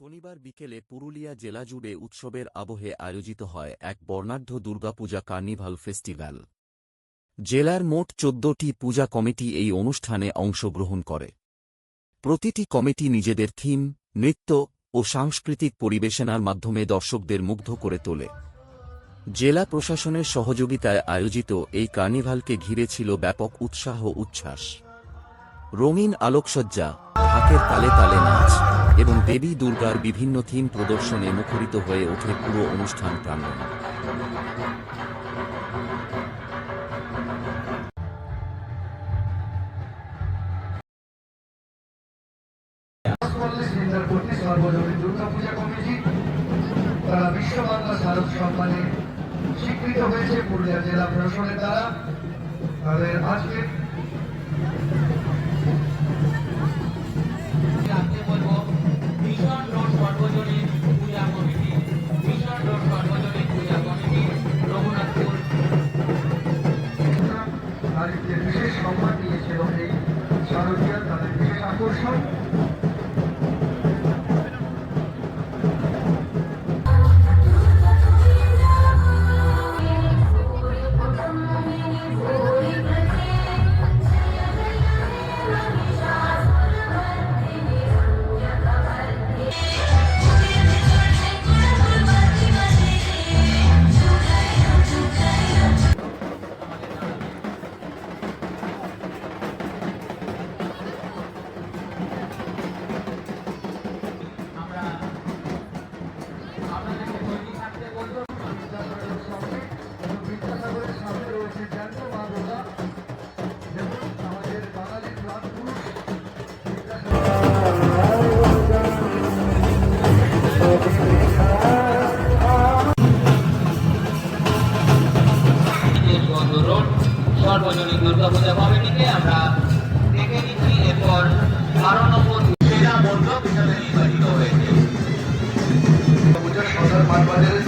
শনিবার বিকেলে পুরুলিয়া জেলা জুড়ে উৎসবের আবহে আয়োজিত হয় এক বর্ণাঢ্য দুর্গাপূজা কার্নিভাল ফেস্টিভ্যাল। জেলার মোট চোদ্দটি পূজা কমিটি এই অনুষ্ঠানে অংশগ্রহণ করে। প্রতিটি কমিটি নিজেদের থিম, নৃত্য ও সাংস্কৃতিক পরিবেশনার মাধ্যমে দর্শকদের মুগ্ধ করে তোলে। জেলা প্রশাসনের সহযোগিতায় আয়োজিত এই কার্নিভালকে ঘিরে ছিল ব্যাপক উৎসাহ উচ্ছ্বাস। রঙিন আলোকসজ্জা, ঢাকের তালে তালে নাচ। এবং দেবী দুর্গার বিভিন্ন থিম প্রদর্শনে মুখরিত হয়ে ওঠে পুরো অনুষ্ঠান প্রাঙ্গণ। হয়েছে পুরুলিয়া জেলা প্রশাসনের দ্বারা। তাদের আজকে সর্বজনীন দুর্গাপূজা কমিটিকে আমরা দেখে নিচ্ছি। এরপর বারো নম্বর সেরা মণ্ডপ হিসাবে নির্বাচিত হয়েছে। সদর মন্দিরে